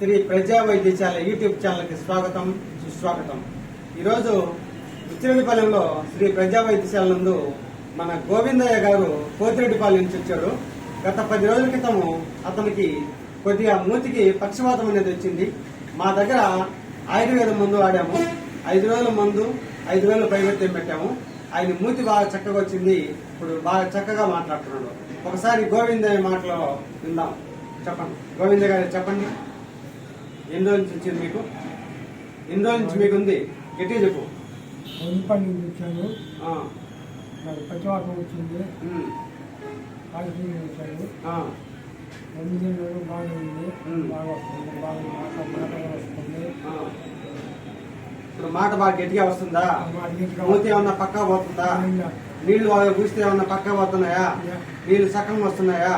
శ్రీ ప్రజా వైద్యశాల యూట్యూబ్ ఛానల్కి స్వాగతం సుస్వాగతం. ఈరోజు ఉచ్చిరెడ్డిపాలెంలో శ్రీ ప్రజా వైద్యశాల నందు మన గోవిందయ్య గారు పోతిరెడ్డిపాలెం నుంచి వచ్చారు. గత పది రోజుల క్రితము అతనికి కొద్దిగా మూతికి పక్షవాతం అనేది వచ్చింది. మా దగ్గర ఆయుర్వేద మందు వాడాము. ఐదు రోజుల మందు ఐదు వేలు పైవత్యం పెట్టాము. ఆయన మూతి బాగా చక్కగా వచ్చింది. ఇప్పుడు బాగా చక్కగా మాట్లాడుతున్నాడు. ఒకసారి గోవిందయ్య మాటలో విందాం. చెప్పండి. గోవింద గారు చెప్పండి. ఎన్ని రోజుల నుంచి వచ్చింది మీకు? ఎన్ని రోజుల నుంచి మీకు ఉంది గట్టిగా చెప్పు. పొందుపల్లి వచ్చాను ఆ, నాకు వచ్చింది. ఉమ్, కాల్చిన వచ్చాను ఆ, ఎనిమిది నెలలు బాగా ఉంది. ఉమ్. బాగా వస్తుంది. బాగా మాట వస్తుంది. ఆ. ఇప్పుడు మాట బాగా గట్టిగా వస్తుందా? గట్టిగా మూతి ఏమన్నా పక్కా పోతుందా? ఇంకా నీళ్ళు బాగా పూస్తే ఏమన్నా పక్కా పోతున్నాయా? నీళ్ళు సక్కం వస్తున్నాయా?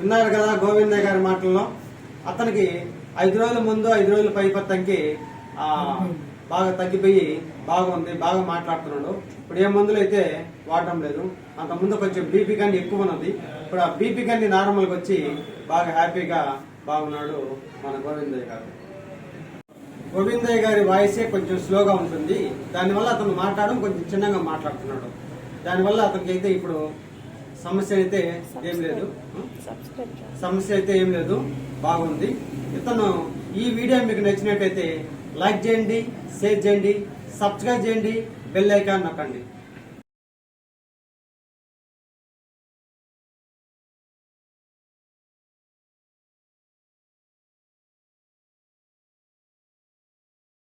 విన్నారు కదా గోవిందయ్య గారి మాటల్లో? అతనికి ఐదు రోజుల ముందు ఐదు రోజుల పైపత్తంకి ఆ, బాగా తగ్గిపోయి బాగుంది బాగా మాట్లాడుతున్నాడు. ఇప్పుడు ఏ మందులు అయితే వాడడం లేదు. అంత ముందు కొంచెం బీపీ కండి ఎక్కువ ఉన్నది. ఇప్పుడు ఆ బీపీ కండి నార్మల్గా వచ్చి బాగా హ్యాపీగా బాగున్నాడు మన గోవిందయ్య గారు. గోవిందయ్య గారి వాయిసే కొంచెం స్లోగా ఉంటుంది. దానివల్ల అతను మాట్లాడడం కొంచెం చిన్నగా మాట్లాడుతున్నాడు. దానివల్ల అతనికి అయితే ఇప్పుడు సమస్య అయితే ఏం లేదు. సమస్య అయితే ఏం లేదు. బాగుంది. చెప్తాను ఈ వీడియో మీకు నచ్చినట్టయితే లైక్ చేయండి షేర్ చేయండి సబ్స్క్రైబ్ చేయండి బెల్ ఐకాన్ నొక్కండి.